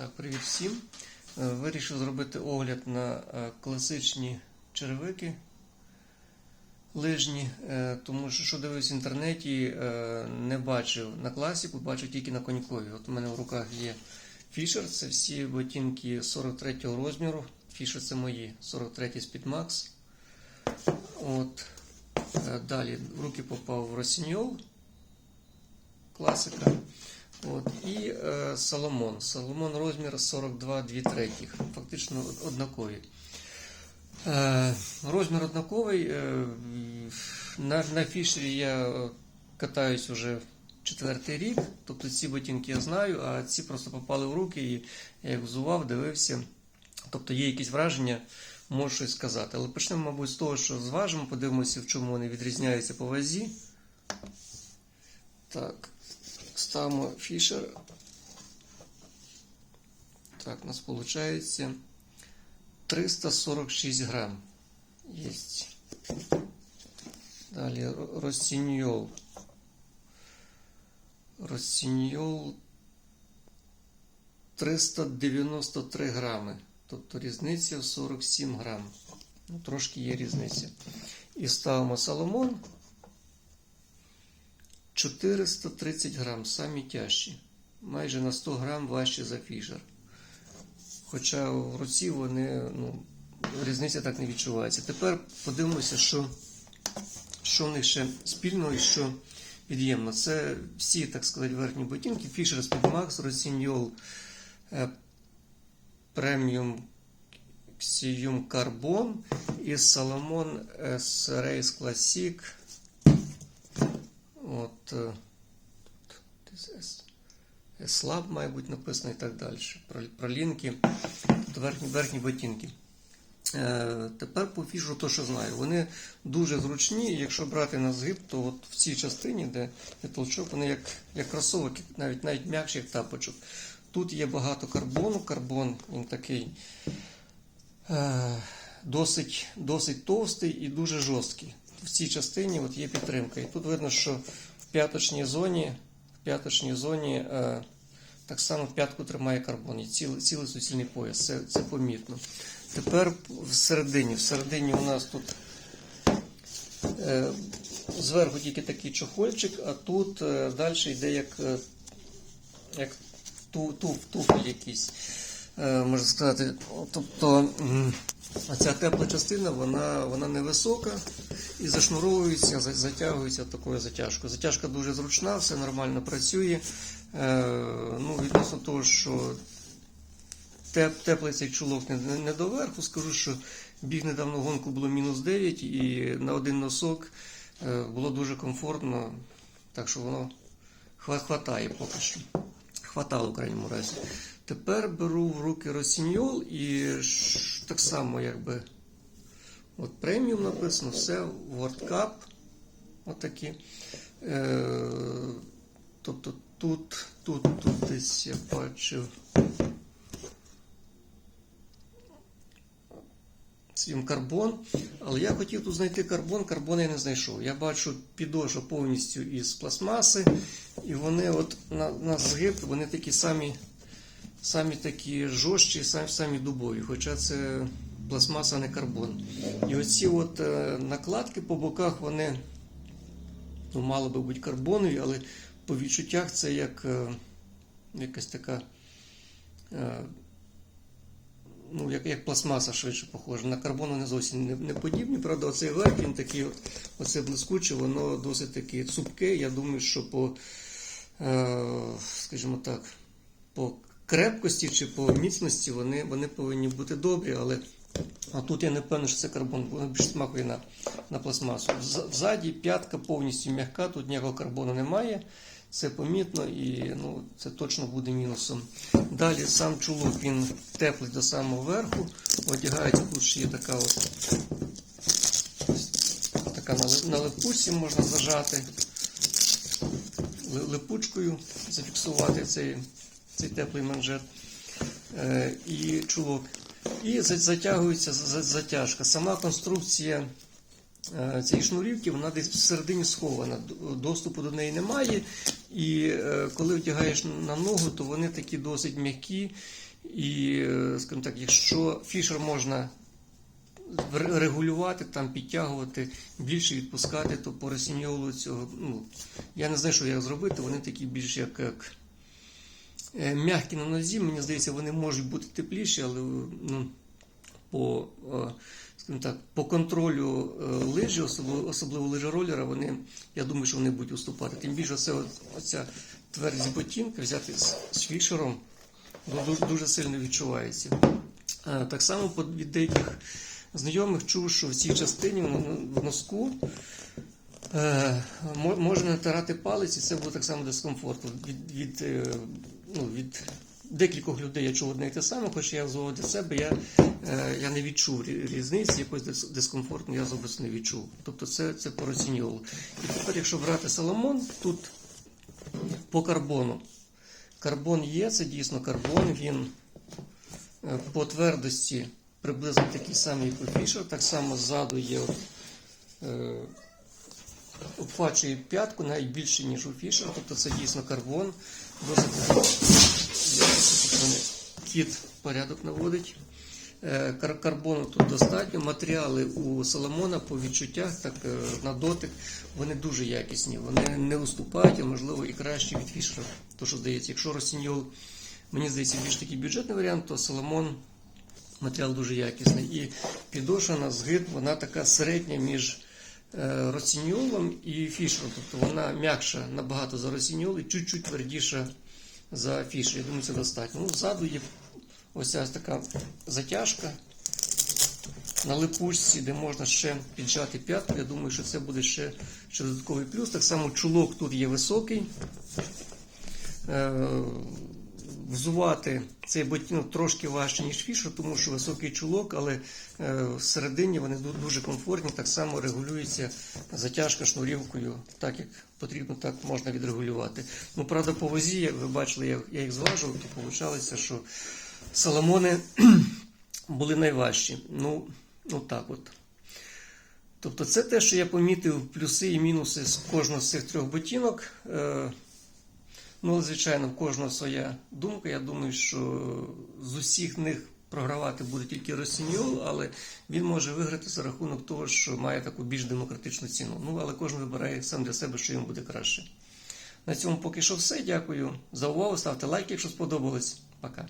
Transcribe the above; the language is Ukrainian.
Так, привіт всім. Е, Вирішив зробити огляд на е, класичні черевики лижні, е, тому що що дивився в інтернеті, не бачив на класіку, бачив тільки на конькові. От у мене в руках є Fisher, це всі ботинки 43 розміру. Fisher це мої 43 Speedmax. От. Далі в руки попав Росіньол, класика. От, і е, Соломон. Соломон розмір 42 2 третіх. Фактично однакові. Е, розмір однаковий. Е, на, на фішері я катаюсь вже четвертий рік. Тобто ці ботинки я знаю, а ці просто попали в руки і я їх взував, дивився. Тобто є якісь враження, можу щось сказати. Але почнемо, мабуть, з того, що зважимо, подивимося, в чому вони відрізняються по вазі. Так, ставимо фішер. Так, у нас виходить 346 грам. Есть. Далі Росіньол. Росіньол 393 грами. Тобто різниця в 47 грам. Ну, трошки є різниця. І ставимо Соломон 430 грам, самі тяжчі. Майже на 100 грам важче за фішер. Хоча в руці вони, ну, різниця так не відчувається. Тепер подивимося, що, що в них ще спільного і що від'ємно. Це всі, так сказати, верхні ботинки. Fisher Speedmax, Rossignol Premium Xium Carbon і Salomon S Race Classic. От, е, Слаб, має бути написано і так далі. Про, лінки, тобто верхні, верхні ботинки. Е, тепер по фішу то, що знаю. Вони дуже зручні, і якщо брати на згиб, то от в цій частині, де є толчок, вони як, як кросовок, навіть навіть м'якші, як тапочок. Тут є багато карбону. Карбон він такий е, досить, досить товстий і дуже жорсткий. В цій частині от є підтримка. І тут видно, що в п'яточній зоні, в п'яточній зоні е, так само п'ятку тримає карбон. І цілий, цілий суцільний пояс. Це, це помітно. Тепер всередині. Всередині у нас тут е, зверху тільки такий чохольчик, а тут е, далі йде як, е, як ту, ту, туфель якийсь. Е, можна сказати. Тобто ця тепла частина вона, вона невисока і зашнуровується, затягується такою затяжкою. Затяжка дуже зручна, все нормально працює. Е, ну, відносно того, що теп, теплий цей чулок не, не, доверху, скажу, що біг недавно гонку було мінус 9 і на один носок е, було дуже комфортно, так що воно хва- хватає поки що. Хватало в крайньому разі. Тепер беру в руки Росіньол і так само якби от преміум написано, все, World Cup. Отакі. Е, тобто тут, тут, тут десь я бачив. Свім карбон, але я хотів тут знайти карбон, карбон я не знайшов. Я бачу підошва повністю із пластмаси, і вони от на, на згиб, вони такі самі, самі такі жорсткі, самі, самі дубові, хоча це пластмаса, а не карбон. І оці от е, накладки по боках, вони ну, мали би бути карбонові, але по відчуттях це як е, якась така. Ну, як, як пластмаса швидше похоже. На карбон вони зовсім не, не подібні. Правда, оцей верх, він такий, оце блискуче, воно досить таки цупке. Я думаю, що по, е, скажімо так, по крепкості чи по міцності вони, вони повинні бути добрі, але а тут я не певний, що це карбон, воно більш смакує на, на пластмасу. Взаді п'ятка повністю м'яка, тут ніякого карбону немає. Це помітно і ну, це точно буде мінусом. Далі сам чулок він теплий до самого верху. Одягається тут ще є така от така на ли- липучці можна зажати. Липучкою зафіксувати цей, цей теплий манжет е, і чулок. І затягується за- за- затяжка. Сама конструкція цієї шнурівки, вона десь всередині схована. Доступу до неї немає. І е, коли вдягаєш на ногу, то вони такі досить м'які І, е, скажімо так, якщо фішер можна регулювати, там підтягувати, більше відпускати, то по росіньолу цього, ну, я не знаю, що як зробити, вони такі більш як, як е, м'які на нозі, мені здається, вони можуть бути тепліші, але ну, по, е, скажімо так, по контролю е, лижі, особливо, особливо лижеролера, вони, я думаю, що вони будуть уступати. Тим більше це, оця твердість ботинка взяти з, з фішером воно дуже, дуже сильно відчувається. Е, Так само від деяких знайомих чув, що в цій частині в носку е, можна натирати палець, і це буде так само дискомфортно. Від, від, ну, від декількох людей я чув одне і те саме, хоча я зовут для себе, я, е, я не відчув різниці, якось дис- дискомфортно я особисто не відчув. Тобто це, це по. І тепер, якщо брати Соломон, тут по карбону. Карбон є, це дійсно карбон, він е, по твердості приблизно такий самий, як у Фішер. Так само ззаду є от, е, обхвачує п'ятку навіть більше, ніж у Фішер. Тобто це дійсно карбон. Досить кіт порядок наводить. Е, Карбону тут достатньо. Матеріали у Соломона по відчуттях, так е, на дотик, вони дуже якісні. Вони не уступають, а можливо і краще від Фішера. То, що здається, якщо Росіньол, мені здається, більш такий бюджетний варіант, то Соломон матеріал дуже якісний. І підошва на згиб, вона така середня між е, Росіньолом і Фішером. Тобто вона м'якша набагато за Росіньол і чуть-чуть твердіша за афішу. Я думаю, це достатньо. Ну, ззаду є ось ця така затяжка на липучці, де можна ще піджати п'ятку. Я думаю, що це буде ще, ще додатковий плюс. Так само чулок тут є високий. Е, Взувати цей ботинок трошки важче, ніж фішер, тому що високий чулок, але е, всередині вони дуже комфортні. Так само регулюється затяжка шнурівкою, так як потрібно, так можна відрегулювати. Ну, правда, по вазі, як ви бачили, я, їх зважував, то вийшло, що Соломони були найважчі. Ну, ну так от. Тобто це те, що я помітив плюси і мінуси з кожного з цих трьох ботинок. Ну, звичайно, в кожного своя думка. Я думаю, що з усіх них програвати буде тільки Росіньол, але він може виграти за рахунок того, що має таку більш демократичну ціну. Ну, але кожен вибирає сам для себе, що йому буде краще. На цьому поки що все. Дякую за увагу. Ставте лайк, якщо сподобалось. Пока.